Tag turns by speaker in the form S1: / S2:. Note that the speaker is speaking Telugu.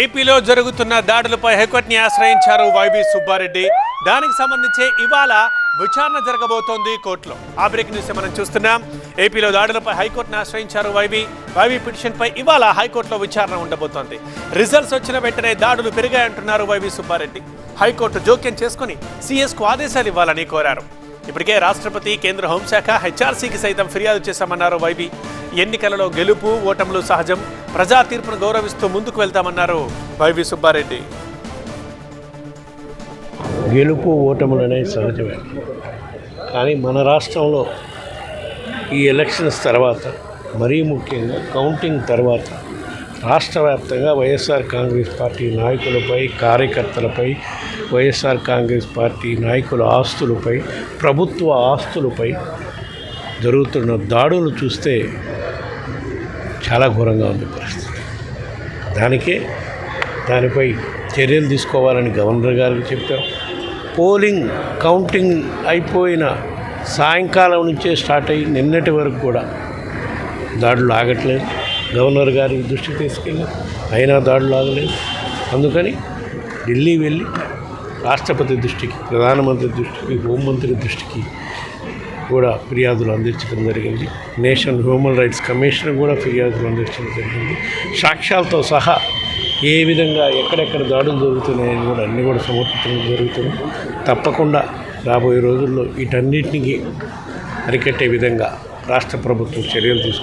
S1: ఏపీలో జరుగుతున్న దాడులపై హైకోర్టుని ఆశ్రయించారు వైవి సుబ్బారెడ్డి. దానికి సంబంధించి ఇవాళ విచారణ జరగబోతోంది కోర్టులో. ఆ బ్రేక్ న్యూస్ మనం చూస్తున్నాం. ఏపీలో దాడులపై హైకోర్టుని ఆశ్రయించారు వైవి. వైవి పిటిషన్పై ఇవాళ హైకోర్టులో విచారణ ఉండబోతోంది. రిజల్ట్స్ వచ్చిన వెంటనే దాడులు పెరిగాయంటున్నారు వైవి సుబ్బారెడ్డి. హైకోర్టు జోక్యం చేసుకుని సీఎస్కు ఆదేశాలు ఇవ్వాలని కోరారు. ఇప్పటికే రాష్ట్రపతి కేంద్ర హోంశాఖ హెచ్ఆర్సీకి సైతం ఫిర్యాదు చేశామన్నారు వైవి. ఎన్నికలలో గెలుపు ఓటములు సహజం. ప్రజా తీర్పును గౌరవిస్తూ ముందుకు వెళ్తామన్నారు వైవి సుబ్బారెడ్డి.
S2: గెలుపు ఓటములు అనేవి సహజమే. కానీ మన రాష్ట్రంలో ఈ ఎలక్షన్స్ తర్వాత మరీ ముఖ్యంగా కౌంటింగ్ తర్వాత రాష్ట్ర వ్యాప్తంగా వైఎస్ఆర్ కాంగ్రెస్ పార్టీ నాయకులపై కార్యకర్తలపై వైఎస్ఆర్ కాంగ్రెస్ పార్టీ నాయకుల ఆస్తులపై ప్రభుత్వ ఆస్తులపై జరుగుతున్న దాడులు చూస్తే చాలా ఘోరంగా ఉంది పరిస్థితి. దానికే దానిపై చర్యలు తీసుకోవాలని గవర్నర్ గారికి చెప్పాం పోలింగ్ కౌంటింగ్ అయిపోయిన సాయంకాలం నుంచే స్టార్ట్ అయ్యి నిన్నటి వరకు కూడా దాడులు ఆగట్లేదు. గవర్నర్ గారి దృష్టికి తీసుకెళ్ళి అయినా దాడులు ఆగలేదు. అందుకని ఢిల్లీ వెళ్ళి రాష్ట్రపతి దృష్టికి ప్రధానమంత్రి దృష్టికి హోంమంత్రి దృష్టికి కూడా ఫిర్యాదులు అందించడం జరిగింది. నేషనల్ హ్యూమన్ రైట్స్ కమిషన్ కూడా ఫిర్యాదులు అందించడం జరిగింది. సాక్ష్యాలతో సహా ఏ విధంగా ఎక్కడెక్కడ దాడులు జరుగుతున్నాయని కూడా అన్నీ కూడా సమర్పించడం జరుగుతుంది. తప్పకుండా రాబోయే రోజుల్లో వీటన్నిటిని అరికట్టే విధంగా రాష్ట్ర ప్రభుత్వం చర్యలు తీసుకుంటుంది